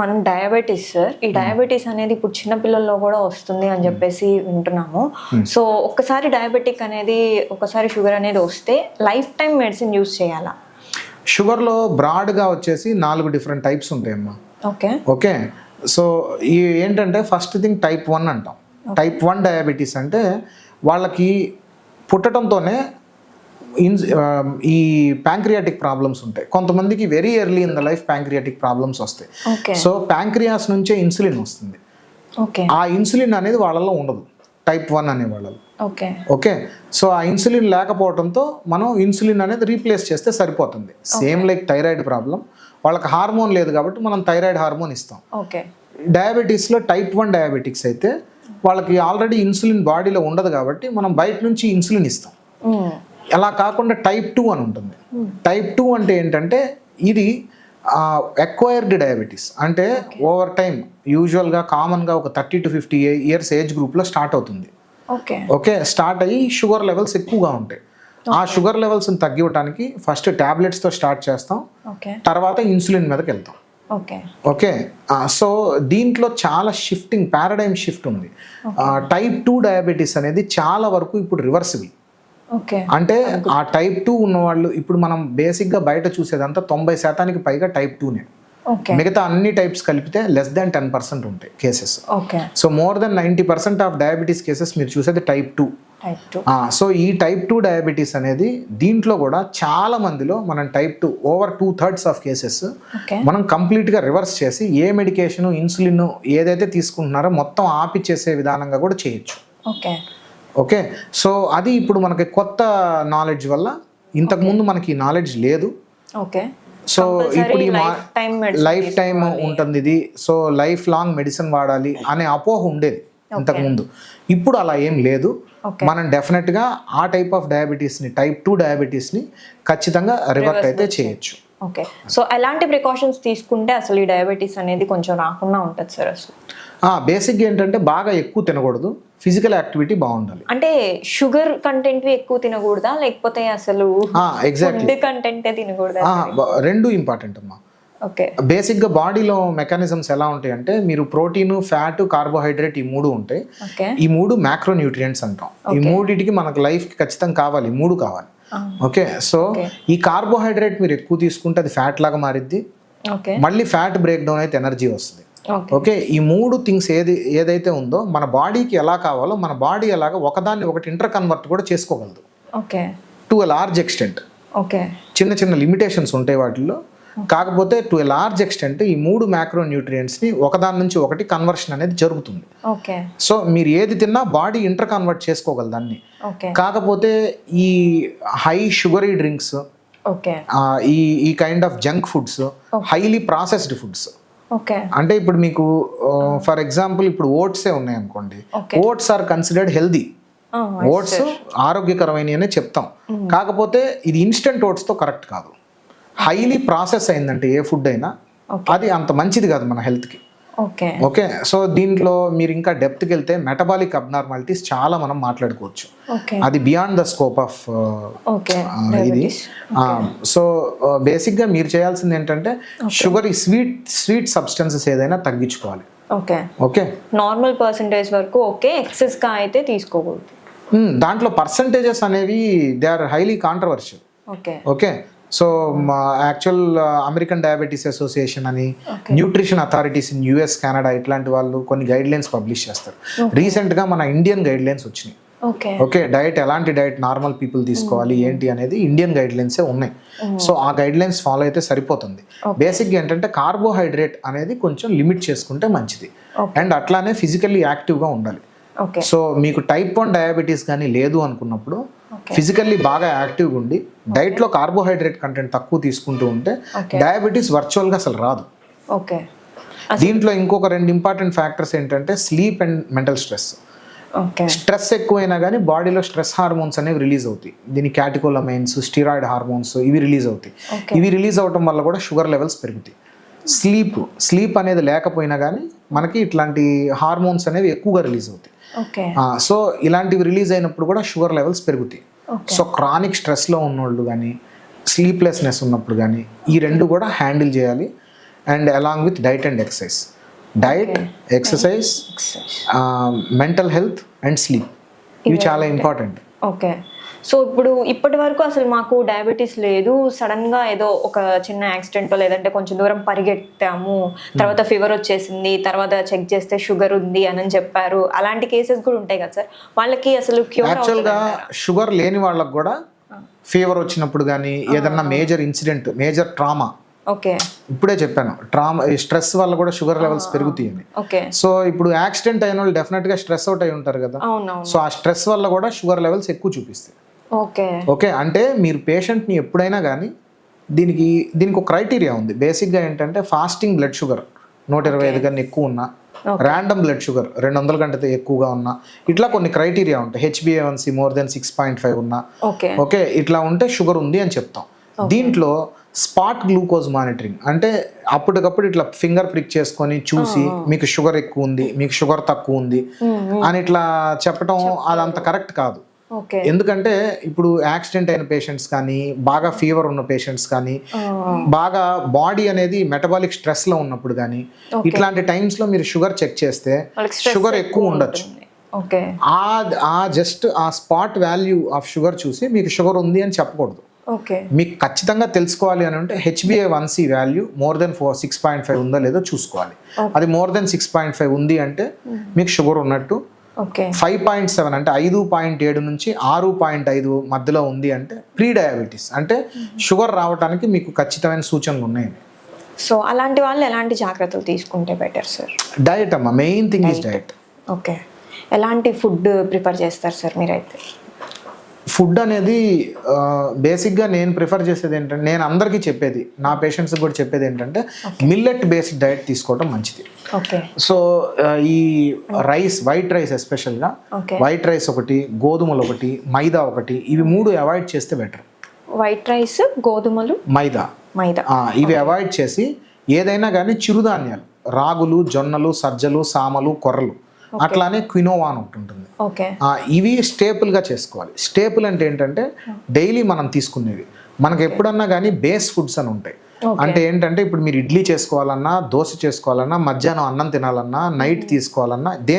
మనం diabetes sir ఈ diabetes అనేది ఇప్పుడు చిన్న పిల్లల్లో కూడా వస్తుంది అని చెప్పేసి వింటున్నాము. సో ఒక్కసారి డయాబెటిక్ అనేది ఒకసారి షుగర్ అనేది వస్తే లైఫ్ టైం మెడిసిన్ యూస్ చేయాలా? షుగర్లో బ్రాడ్గా వచ్చేసి నాలుగు డిఫరెంట్ టైప్స్ ఉంటాయమ్మా. ఓకే ఓకే సో ఈ ఏంటంటే ఫస్ట్ థింగ్ టైప్ వన్ అంటాం. టైప్ వన్ డయాబెటీస్ అంటే వాళ్ళకి పుట్టడంతోనే ఈ ప్యాంక్రియాటిక్ ప్రాబ్లమ్స్ ఉంటాయి. కొంతమందికి very early in the life pancreatic problems వస్తాయి. సో ప్యాంక్రియాస్ నుంచే ఇన్సులిన్ వస్తుంది. ఆ ఇన్సులిన్ అనేది వాళ్ళలో ఉండదు. టైప్ వన్ అనే వాళ్ళలో. ఓకే ఓకే సో ఆ ఇన్సులిన్ లేకపోవడంతో మనం ఇన్సులిన్ అనేది రీప్లేస్ చేస్తే సరిపోతుంది. సేమ్ లైక్ థైరాయిడ్ ప్రాబ్లం వాళ్ళకి హార్మోన్ లేదు కాబట్టి మనం థైరాయిడ్ హార్మోన్ ఇస్తాం. ఓకే డయాబెటీస్లో టైప్ వన్ డయాబెటిక్స్ అయితే వాళ్ళకి ఆల్రెడీ ఇన్సులిన్ బాడీలో ఉండదు కాబట్టి మనం బయట నుంచి ఇన్సులిన్ ఇస్తాం. మ్మ్. అలా కాకుండా టైప్ టూ అని ఉంటుంది. టైప్ టూ అంటే ఏంటంటే ఇది ఎక్వైర్డ్ డయాబెటీస్ అంటే ఓవర్ టైం యూజువల్గా కామన్గా ఒక thirty to fifty years age గ్రూప్లో స్టార్ట్ అవుతుంది. ఓకే ఓకే స్టార్ట్ అయ్యి షుగర్ లెవెల్స్ ఎక్కువగా ఉంటాయి. ఆ షుగర్ లెవెల్స్ని తగ్గివ్వడానికి ఫస్ట్ ట్యాబ్లెట్స్తో స్టార్ట్ చేస్తాం. తర్వాత ఇన్సులిన్ మీదకి వెళ్తాం. ఓకే ఓకే సో దీంట్లో చాలా షిఫ్టింగ్ పారాడైమ్ షిఫ్ట్ ఉంది. టైప్ టూ డయాబెటీస్ అనేది చాలా వరకు ఇప్పుడు రివర్సిబుల్ అంటే ఆ టైప్ టూ ఉన్నవాళ్ళు ఇప్పుడు మనం బేసిక్గా బయట చూసేదంతా తొంభై శాతానికి పైగా టైప్ టూనే మిగతా అన్ని టైప్స్ కలిపితే లెస్ దాన్ టెన్ పర్సెంట్ ఉంటాయి cases okay. So more than ninety percent of diabetes cases మీరు చూసేది టైప్ టూ సో ఈ టైప్ టూ డయాబెటీస్ అనేది దీంట్లో కూడా చాలా మందిలో మనం type two over two thirds of cases మనం కంప్లీట్గా రివర్స్ చేసి ఏ మెడికేషన్ ఇన్సులిన్ ఏదైతే తీసుకుంటున్నారో మొత్తం ఆపిచ్చేసే విధానంగా కూడా చేయొచ్చు. ఓకే. ఓకే? సో అది ఇప్పుడు మనకి కొత్త నాలెడ్జ్ వల్ల ఇంతకుముందు మనకి నాలెడ్జ్ లేదు. ఓకే. సో ఇప్పుడు ఈ లైఫ్ టైం లైఫ్ టైం ఉంటుంది ఇది. సో లైఫ్ లాంగ్ మెడిసిన్ వాడాలి అనే అపోహ ఉండేది ఇంతకుముందు ఇప్పుడు అలా ఏం లేదు. మనం డెఫినెట్గా ఆ టైప్ ఆఫ్ డయాబెటీస్ని టైప్ టూ డయాబెటీస్ని ఖచ్చితంగా రివర్ట్ అయితే చేయొచ్చు. ఓకే. సో ఎలాంటి ప్రికాషన్స్ తీసుకుంటే అసలు ఈ డయాబెటీస్ అనేది కొంచెం రాకుండా ఉంటుంది సార్ అసలు. బేసిక్ ఏంటంటే బాగా ఎక్కువ తినకూడదు. ఫిజికల్ యాక్టివిటీ బాగుండాలి. అంటే షుగర్ కంటెంట్ ఎక్కువ తినకూడదా? లేకపోతే అసలు ఎగ్జాక్ట్లీ కంటెంటే తినకూడదా రెండు ఇంపార్టెంట్ అమ్మా. ఓకే. బేసిక్గా బాడీలో మెకానిజమ్స్ ఎలా ఉంటాయి అంటే మీరు ప్రోటీన్ ఫ్యాట్ కార్బోహైడ్రేట్ ఈ మూడు ఉంటాయి ఓకే. ఈ మూడు మ్యాక్రో న్యూట్రియంట్స్ అంటాం. ఈ మూడిటికి మనకు లైఫ్కి ఖచ్చితంగా కావాలి. మూడు కావాలి. ఓకే సో ఈ కార్బోహైడ్రేట్ మీరు ఎక్కువ తీసుకుంటే అది ఫ్యాట్ లాగా మారిద్ది. మళ్ళీ ఫ్యాట్ బ్రేక్ డౌన్ అయితే ఎనర్జీ వస్తుంది. ఓకే. ఈ మూడు థింగ్స్ ఏది ఏదైతే ఉందో మన బాడీకి ఎలా కావాలో మన బాడీ ఎలాగ ఒకదాన్ని ఒకటి ఇంటర్ కన్వర్ట్ కూడా చేసుకోగలదు. Okay. To large extent. Okay. చిన్న చిన్న లిమిటేషన్స్ ఉంటాయి వాటిల్లో. కాకపోతే టు లార్జ్ ఎక్స్టెంట్ ఈ మూడు మ్యాక్రో న్యూట్రియంట్స్ని ఒకదాని నుంచి ఒకటి కన్వర్షన్ అనేది జరుగుతుంది. సో మీరు ఏది తిన్నా బాడీ ఇంటర్ కన్వర్ట్ చేసుకోగలదు దాన్ని. కాకపోతే ఈ హై షుగరీ డ్రింక్స్ ఓకే. ఈ ఈ kind of junk foods highly processed foods okay. అంటే ఇప్పుడు మీకు ఫర్ ఎగ్జాంపుల్ ఇప్పుడు ఓట్సే ఉన్నాయి అనుకోండి. Oats are considered healthy oats ఆరోగ్యకరమైన అనే చెప్తాం. కాకపోతే ఇది ఇన్స్టెంట్ ఓట్స్తో కరెక్ట్ కాదు. హైలీ ప్రాసెస్ అయిందంటే ఏ ఫుడ్ అయినా అది అంత మంచిది కాదు మన హెల్త్కి. ఓకే. ఓకే? సో దీంట్లో మీరు ఇంకా డెప్త్కి వెళ్తే మెటబాలిక్ అబ్నార్మాలిటీస్ చాలా మనం మాట్లాడుకోవచ్చు. అది beyond the scope of okay. ఇది. సో బేసిక్గా మీరు చేయాల్సింది ఏంటంటే షుగర్ స్వీట్ స్వీట్ సబ్స్టెన్సెస్ ఏదైనా తగ్గించుకోవాలి. ఓకే. ఓకే? నార్మల్ పర్సంటేజ్ వరకు ఓకే ఎక్సెస్గా అయితే తీసుకోకూడదు. దాంట్లో పర్సంటేజెస్ అనేవి they are highly controversial. Okay. Okay? So actual American diabetes association అని nutrition authorities in US Canada ఇట్లాంటి వాళ్ళు కొన్ని గైడ్ లైన్స్ పబ్లిష్ చేస్తారు రీసెంట్గా మన ఇండియన్ గైడ్ లైన్స్ వచ్చినాయి ఓకే డైట్ ఎలాంటి డైట్ నార్మల్ పీపుల్ తీసుకోవాలి ఏంటి అనేది ఇండియన్ గైడ్ లైన్సే ఉన్నాయి. సో ఆ గైడ్ లైన్స్ ఫాలో అయితే సరిపోతుంది. బేసిక్గా ఏంటంటే కార్బోహైడ్రేట్ అనేది కొంచెం లిమిట్ చేసుకుంటే మంచిది. అండ్ అట్లానే ఫిజికల్లీ యాక్టివ్గా ఉండాలి. సో మీకు టైప్ వన్ డయాబెటీస్ కానీ లేదు అనుకున్నప్పుడు ఫిజికల్లీ బాగా యాక్టివ్గా ఉండి డైట్లో కార్బోహైడ్రేట్ కంటెంట్ తక్కువ తీసుకుంటూ ఉంటే డయాబెటీస్ వర్చువల్గా అసలు రాదు. ఓకే దీంట్లో ఇంకొక రెండు ఇంపార్టెంట్ ఫ్యాక్టర్స్ ఏంటంటే sleep and mental stress okay stress ఎక్కువైనా కానీ బాడీలో స్ట్రెస్ హార్మోన్స్ అనేవి రిలీజ్ అవుతాయి. దీని క్యాటికోలమైన్స్ స్టీరాయిడ్ హార్మోన్స్ ఇవి రిలీజ్ అవుతాయి. ఇవి రిలీజ్ అవటం వల్ల కూడా షుగర్ లెవెల్స్ పెరుగుతాయి. స్లీప్ స్లీప్ అనేది లేకపోయినా కానీ మనకి ఇట్లాంటి హార్మోన్స్ అనేవి ఎక్కువగా రిలీజ్ అవుతాయి. సో ఇలాంటివి రిలీజ్ అయినప్పుడు కూడా షుగర్ లెవెల్స్ పెరుగుతాయి. సో క్రానిక్ స్ట్రెస్లో ఉన్నోళ్ళు కానీ స్లీప్లెస్నెస్ ఉన్నప్పుడు కానీ ఈ రెండు కూడా హ్యాండిల్ చేయాలి. And along with diet and exercise. Diet exercise mental health and sleep. ఇవి చాలా ఇంపార్టెంట్. ఓకే. సో ఇప్పుడు ఇప్పటి వరకు అసలు మాకు డయాబెటీస్ లేదు. సడన్గా ఏదో ఒక చిన్న యాక్సిడెంట్ లేదంటే కొంచెం దూరం పరిగెత్తాము. తర్వాత ఫీవర్ వచ్చేసింది. తర్వాత చెక్ చేస్తే షుగర్ ఉంది అని చెప్పారు. అలాంటి కేసెస్ కూడా ఉంటాయి కదా సార్. వాళ్ళకి అసలు యాక్చువల్గా షుగర్ లేని వాళ్ళకు కూడా ఫీవర్ వచ్చినప్పుడు కానీ ఏదన్నా major incident major trauma okay. ఇప్పుడే చెప్పాను ట్రామా స్ట్రెస్ వల్ల కూడా షుగర్ లెవెల్స్ పెరుగుతాయని. ఓకే. సో ఇప్పుడు యాక్సిడెంట్ అయిన వాళ్ళు డెఫినెట్గా స్ట్రెస్ అవుట్ అయి ఉంటారు కదా. సో ఆ స్ట్రెస్ వల్ల కూడా షుగర్ లెవెల్స్ ఎక్కువ చూపిస్తాయి. ఓకే. ఓకే అంటే మీరు పేషెంట్ని ఎప్పుడైనా కానీ దీనికి దీనికి ఒక క్రైటీరియా ఉంది. బేసిక్గా ఏంటంటే ఫాస్టింగ్ బ్లడ్ షుగర్ నూట ఇరవై ఐదు కన్నా ఎక్కువ ఉన్నా ర్యాండమ్ బ్లడ్ షుగర్ రెండు వందల కంటే ఎక్కువగా ఉన్నా ఇట్లా కొన్ని క్రైటీరియా ఉంటాయి. H B A one C more than six point five ఉన్నా. ఓకే. ఓకే ఇట్లా ఉంటే షుగర్ ఉంది అని చెప్తాం. దీంట్లో స్పాట్ గ్లూకోజ్ మానిటరింగ్. అంటే అప్పటికప్పుడు ఇట్లా ఫింగర్ ప్రిక్ చేసుకొని చూసి మీకు షుగర్ ఎక్కువ ఉంది మీకు షుగర్ తక్కువ ఉంది అని ఇట్లా చెప్పడం అదంత కరెక్ట్ కాదు. ఎందుకంటే ఇప్పుడు యాక్సిడెంట్ అయిన పేషెంట్స్ కానీ బాగా ఫీవర్ ఉన్న పేషెంట్స్ కానీ బాగా బాడీ అనేది మెటబాలిక్ స్ట్రెస్లో ఉన్నప్పుడు కానీ ఇట్లాంటి టైమ్స్లో మీరు షుగర్ చెక్ చేస్తే షుగర్ ఎక్కువ ఉండొచ్చు. ఆ జస్ట్ ఆ స్పాట్ వాల్యూ ఆఫ్ షుగర్ చూసి మీకు షుగర్ ఉంది అని చెప్పకూడదు. మీకు ఖచ్చితంగా తెలుసుకోవాలి అని అంటే H B A one C value more than four six point five ఉందో లేదో చూసుకోవాలి. అది more than six point five ఉంది అంటే మీకు షుగర్ ఉన్నట్టు ఓకే. ఫైవ్ పాయింట్ సెవెన్ అంటే ఐదు పాయింట్ ఏడు నుంచి ఆరు పాయింట్ ఐదు మధ్యలో ఉంది అంటే ప్రీ డయాబెటీస్ అంటే షుగర్ రావడానికి మీకు ఖచ్చితమైన సూచనలు ఉన్నాయి. సో అలాంటి వాళ్ళు ఎలాంటి జాగ్రత్తలు తీసుకుంటే బెటర్ సార్ డయట్ అమ్మా main thing is diet okay. ఎలాంటి ఫుడ్ ప్రిఫర్ చేస్తారు సార్ మీరైతే? ఫుడ్ అనేది బేసిక్గా నేను ప్రిఫర్ చేసేది ఏంటంటే నేను అందరికీ చెప్పేది నా పేషెంట్స్కి కూడా చెప్పేది ఏంటంటే మిల్లెట్ బేస్డ్ డయట్ తీసుకోవడం మంచిది. ఓకే. సో ఈ రైస్ వైట్ రైస్ ఎస్పెషల్గా వైట్ రైస్ ఒకటి గోధుమలు ఒకటి మైదా ఒకటి ఇవి మూడు అవాయిడ్ చేస్తే బెటర్ వైట్ రైస్ గోధుమలు మైదా. మైదా. ఇవి అవాయిడ్ చేసి ఏదైనా కానీ చిరుధాన్యాలు రాగులు జొన్నలు సజ్జలు సామలు కొర్రలు అట్లానే క్వినోవా అని ఒకటి ఉంటుంది. ఇవి స్టేపుల్గా చేసుకోవాలి. స్టేపుల్ అంటే ఏంటంటే డైలీ మనం తీసుకునేవి. మనకి ఎప్పుడన్నా కానీ బేస్ ఫుడ్స్ అని ఉంటాయి. అంటే ఏంటంటే ఇప్పుడు మీరు ఇడ్లీ చేసుకోవాలన్నా దోశ చేసుకోవాలన్నా మధ్యాహ్నం అన్నం తినాలన్నా నైట్ తీసుకోవాలన్నా